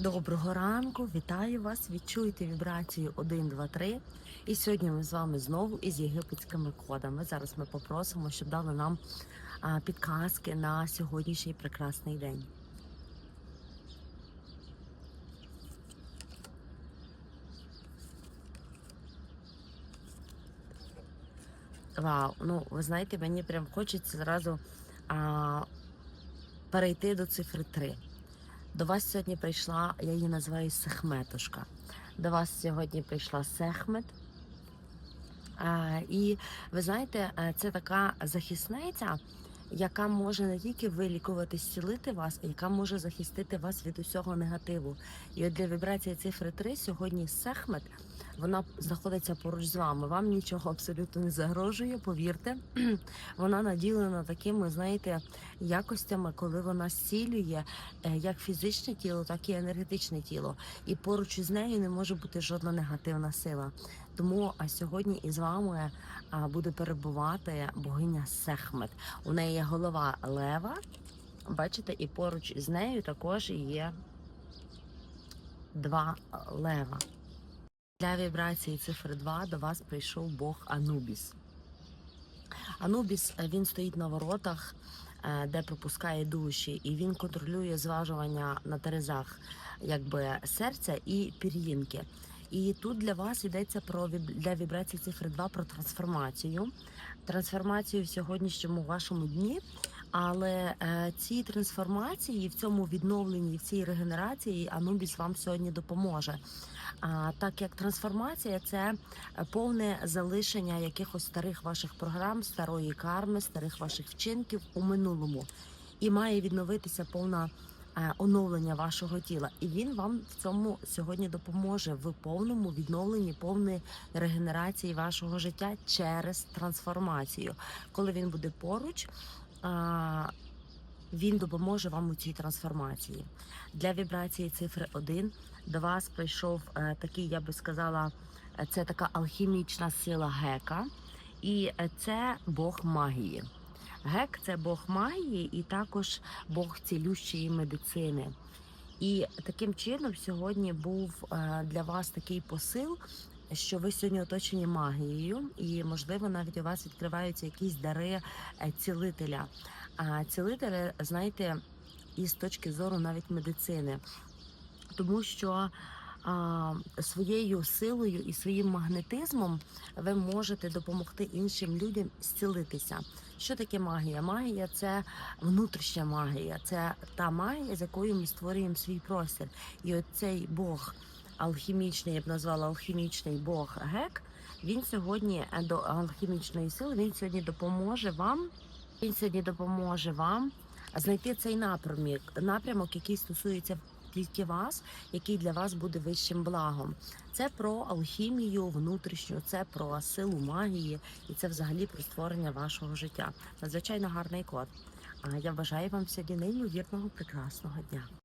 Доброго ранку, вітаю вас! Відчуйте вібрацію 1, 2, 3. І сьогодні ми з вами знову із єгипетськими кодами. Зараз ми попросимо, щоб дали нам підказки на сьогоднішній прекрасний день. Вау, ну ви знаєте, мені прям хочеться зразу а, перейти до цифри 3. До вас сьогодні прийшла, я її називаю Сехметушка. До вас сьогодні прийшла Сехмет. І ви знаєте, е, це така захисниця, яка може не тільки вилікувати, зцілити вас, а яка може захистити вас від усього негативу. І от для вібрації цифри 3 сьогодні Сехмет вона знаходиться поруч з вами. Вам нічого абсолютно не загрожує, повірте. Вона наділена такими, знаєте, якостями, коли вона зцілює е, як фізичне тіло, так і енергетичне тіло. І поруч із нею не може бути жодна негативна сила. Тому сьогодні із вами буде перебувати богиня Сехмет. У неї є голова лева. Бачите, і поруч із нею також є два лева. Для вібрації цифри 2 до вас прийшов Бог Анубіс. Анубіс е, він стоїть на воротах, е, де пропускає душі, і він контролює зважування на терезах якби серця і пір'їнки. І тут для вас йдеться про для вібрації цифри 2 про трансформацію. Трансформацію в сьогоднішньому вашому дні. Але е, ці трансформації в цьому відновленні, в цій регенерації Анубіс вам сьогодні допоможе. А, так як трансформація це повне залишення якихось старих ваших програм, старої карми, старих ваших вчинків у минулому, і має відновитися повна оновлення вашого тіла. І він вам в цьому сьогодні допоможе в повному відновленні, повної регенерації вашого життя через трансформацію. Коли він буде поруч. Він допоможе вам у цій трансформації. Для вібрації цифри 1 до вас прийшов е, такий, я би сказала, е, це така алхімічна сила гека, і е, це Бог магії. Гек це Бог магії і також Бог цілющої медицини. І таким чином сьогодні був е, для вас такий посил, що ви сьогодні оточені магією, і можливо навіть у вас відкриваються якісь дари е, цілителя. А цілителя, знаєте, і з точки зору навіть медицини, тому що своєю силою і своїм магнетизмом ви можете допомогти іншим людям зцілитися. Що таке магія? Магія це внутрішня магія, це та магія, з якою ми створюємо свій простір. І от цей Бог алхімічний, я б назвала алхімічний Бог Гек. Він сьогодні е, до алхімічної сили. Він сьогодні допоможе вам. Він сьогодні допоможе вам знайти цей напрямок, напрямок, який стосується тільки вас, який для вас буде вищим благом. Це про алхімію внутрішню, це про силу магії, і це взагалі про створення вашого життя. Надзвичайно гарний код. А я бажаю вам сьогодні неймовірного прекрасного дня.